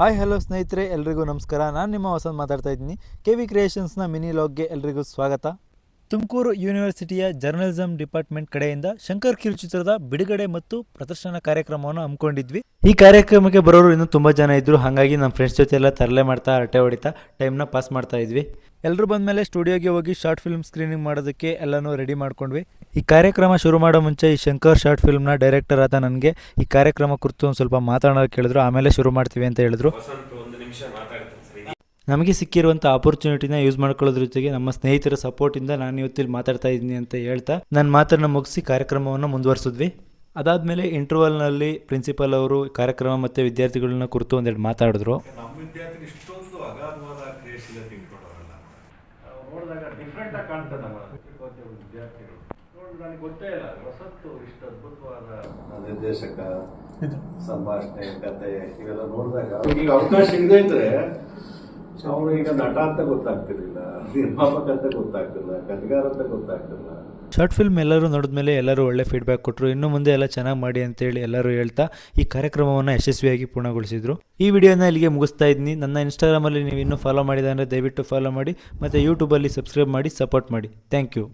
Hi hello ಸ್ನೇಹಿತರೆ. ಎಲ್ರಿಗೂ ನಮಸ್ಕಾರ. ನಾನು ನಿಮ್ಮ ವಸಂತ್ ಮಾತಾಡ್ತಾ ಇದ್ದೀನಿ. ಕೆ ವಿ ಕ್ರಿಯೇಷನ್ಸ್ನ ಮಿನಿ ಲಾಗ್ಗೆ ಎಲ್ರಿಗೂ ಸ್ವಾಗತ. ತುಮಕೂರು ಯೂನಿವರ್ಸಿಟಿಯ ಜರ್ನಲಿಸಂ ಡಿಪಾರ್ಟ್ಮೆಂಟ್ ಕಡೆಯಿಂದ ಶಂಕರ್ ಕಿರುಚಿತ್ರದ ಬಿಡುಗಡೆ ಮತ್ತು ಪ್ರದರ್ಶನ ಕಾರ್ಯಕ್ರಮವನ್ನು ಹಮ್ಮಿಕೊಂಡಿದ್ವಿ. ಈ ಕಾರ್ಯಕ್ರಮಕ್ಕೆ ಬರೋರು ಇನ್ನೂ ತುಂಬ ಜನ ಇದ್ದರು ಹಾಗಾಗಿ ನಮ್ಮ ಫ್ರೆಂಡ್ಸ್ ಜೊತೆ ಎಲ್ಲ ತರಲೆ ಮಾಡ್ತಾ, ಅರಟೆ ಹೊಡಿತಾ ಟೈಮ್ನ ಪಾಸ್ ಮಾಡ್ತಾ ಇದ್ವಿ. ಎಲ್ಲರೂ ಬಂದಮೇಲೆ ಸ್ಟುಡಿಯೋಗೆ ಹೋಗಿ ಶಾರ್ಟ್ ಫಿಲ್ಮ್ ಸ್ಕ್ರೀನಿಂಗ್ ಮಾಡೋದಕ್ಕೆ ಎಲ್ಲನೂ ರೆಡಿ ಮಾಡ್ಕೊಂಡ್ವಿ. ಈ ಕಾರ್ಯಕ್ರಮ ಶುರು ಮಾಡೋ ಮುಂಚೆ ಈ ಶಂಕರ್ ಶಾರ್ಟ್ ಫಿಲ್ಮ್ನ ಡೈರೆಕ್ಟರ್ ಆದ ನನಗೆ ಈ ಕಾರ್ಯಕ್ರಮ ಕುರಿತು ಒಂದು ಸ್ವಲ್ಪ ಮಾತಾಡೋಕೆ ಕೇಳಿದ್ರು, ಆಮೇಲೆ ಶುರು ಮಾಡ್ತೀವಿ ಅಂತ ಹೇಳಿದ್ರು. ನಮಗೆ ಸಿಕ್ಕಿರುವಂಥ ಆಪರ್ಚುನಿಟಿನ ಯೂಸ್ ಮಾಡ್ಕೊಳ್ಳೋದ್ರ ಜೊತೆಗೆ ನಮ್ಮ ಸ್ನೇಹಿತರ ಸಪೋರ್ಟಿಂದ ನಾನು ಇವತ್ತಿಲ್ಲಿ ಮಾತಾಡ್ತಾ ಇದ್ದೀನಿ ಅಂತ ಹೇಳ್ತಾ ನನ್ನ ಮಾತನ್ನು ಮುಗಿಸಿ ಕಾರ್ಯಕ್ರಮವನ್ನು ಮುಂದುವರಿಸಿದ್ವಿ. ಅದಾದಮೇಲೆ ಇಂಟರ್ವಲ್ನಲ್ಲಿ ಪ್ರಿನ್ಸಿಪಲ್ ಅವರು ಕಾರ್ಯಕ್ರಮ ಮತ್ತು ವಿದ್ಯಾರ್ಥಿಗಳನ್ನ ಕುರಿತು ಒಂದೆರಡು ಮಾತಾಡಿದ್ರು. ಡಿಫ್ರೆಂಟ್ ಆಗಿ ಕಾಣ್ತದೆ ನಮ್ಮ ವಿದ್ಯಾರ್ಥಿಗಳು. ನನಗೆ ಗೊತ್ತೇ ಇಲ್ಲ. ಹೊಸತ್ತು ಇಷ್ಟು ಅದ್ಭುತವಾದ ನಿರ್ದೇಶಕ ಸಂಭಾಷಣೆ ಕತೆ ಇವೆಲ್ಲ ನೋಡಿದಾಗ ಅವ್ರಿಗೆ ಈಗ ಅವಕಾಶ ಇದೆ ಇದ್ರೆ ಅವರು ಈಗ ನಟ ಅಂತ ಗೊತ್ತಾಗ್ತಿರ್ಲಿಲ್ಲ, ನಿರ್ಮಾಪಕ ಗೊತ್ತಾಗ್ತಿಲ್ಲ ಕಥೆಗಾರ ಅಂತ ಗೊತ್ತಾಗ್ತಿಲ್ಲ ಶಾರ್ಟ್ ಫಿಲ್ಮ್ ಎಲ್ಲರೂ ನೋಡಿದ್ಮೇಲೆ ಎಲ್ಲರೂ ಒಳ್ಳೆ ಫೀಡ್ಬ್ಯಾಕ್ ಕೊಟ್ಟರು ಇನ್ನು ಮುಂದೆ ಎಲ್ಲ ಚೆನ್ನಾಗಿ ಮಾಡಿ ಅಂತೇಳಿ ಎಲ್ಲರೂ ಹೇಳ್ತಾ ಈ ಕಾರ್ಯಕ್ರಮವನ್ನು ಯಶಸ್ವಿಯಾಗಿ ಪೂರ್ಣಗೊಳಿಸಿದ್ರು. ಈ ವಿಡಿಯೋನ ಇಲ್ಲಿಗೆ ಮುಗಿಸ್ತಾ ಇದ್ದೀನಿ ನನ್ನ ಇನ್ಸ್ಟಾಗ್ರಾಮಲ್ಲಿ ನೀವು ಇನ್ನೂ ಫಾಲೋ ಮಾಡಿದ ಅಂದರೆ ದಯವಿಟ್ಟು ಫಾಲೋ ಮಾಡಿ, ಮತ್ತು ಯೂಟ್ಯೂಬಲ್ಲಿ ಸಬ್ಸ್ಕ್ರೈಬ್ ಮಾಡಿ ಸಪೋರ್ಟ್ ಮಾಡಿ. Thank you